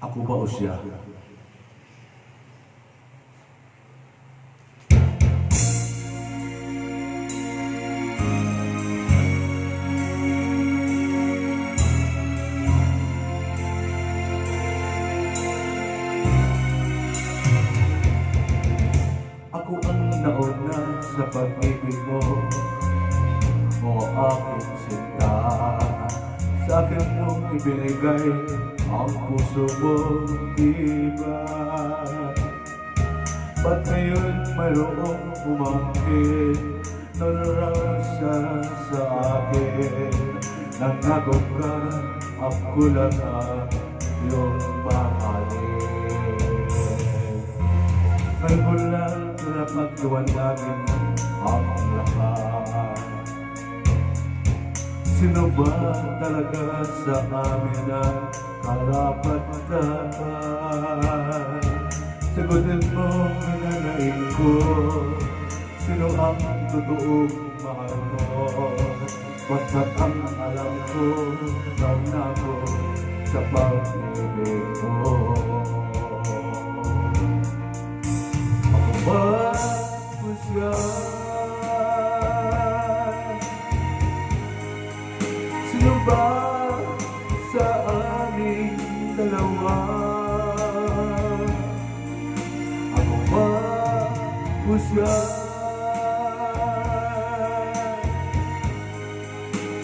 Ako ba o siya? Ako ang nauna sa pag-ibig mo O aking sinta Sa akin mong ibinigay Ang puso mo diba Ba't ngayon mayroong umangkin Nararasa sa akin. Nangako ka Ako lang ang iyong mahalin Ngayon ko lang dapat liwanagin ang lahat. Sino ba talaga sa amin ang karapat dapat? Sagutin mo minanain ko Sino ang totoong mahal mo? Basta't ang alam ko Nang ako sa pag-ibig mo Ako ba siya? Sino ba siya?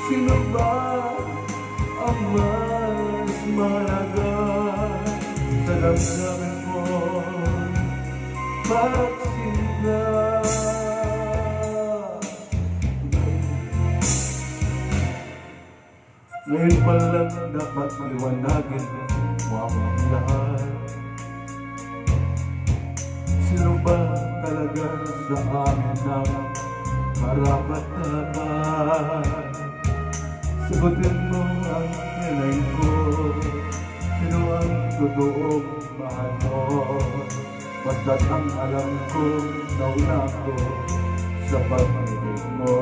Sino ba ang mas mahalaga sa damdamin mo? Magsinta Ngayon pa lang dapat maliwanagin mo ang lahat Sino ba talaga sa amin ang karapat dapat? Sagutin mo ang nilay ko Sino ang totoong mahal mo Basta't ang alam ko Nauna ko sa pag-ibig mo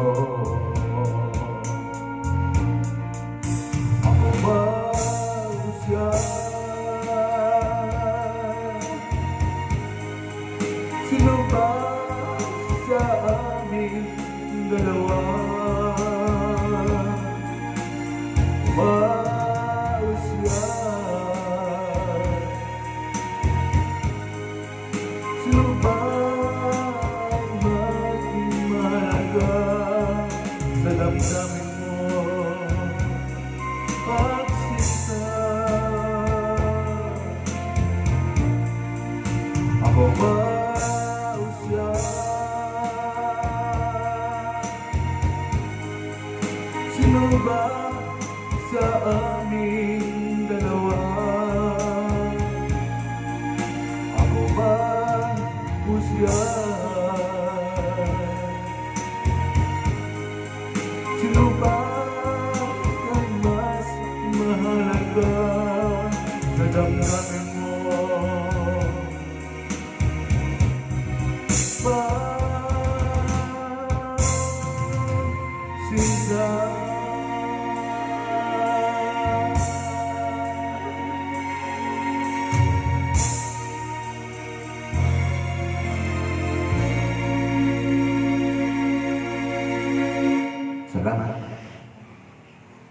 Sino ba sa aming dalawa? Siya? Sino ba ang mahalaga sa damdamin mo? Pagsita Ako ba Sino ba sa aming dalawa? Ako ba o? Sino ba ang mas mahalaga sa damdamin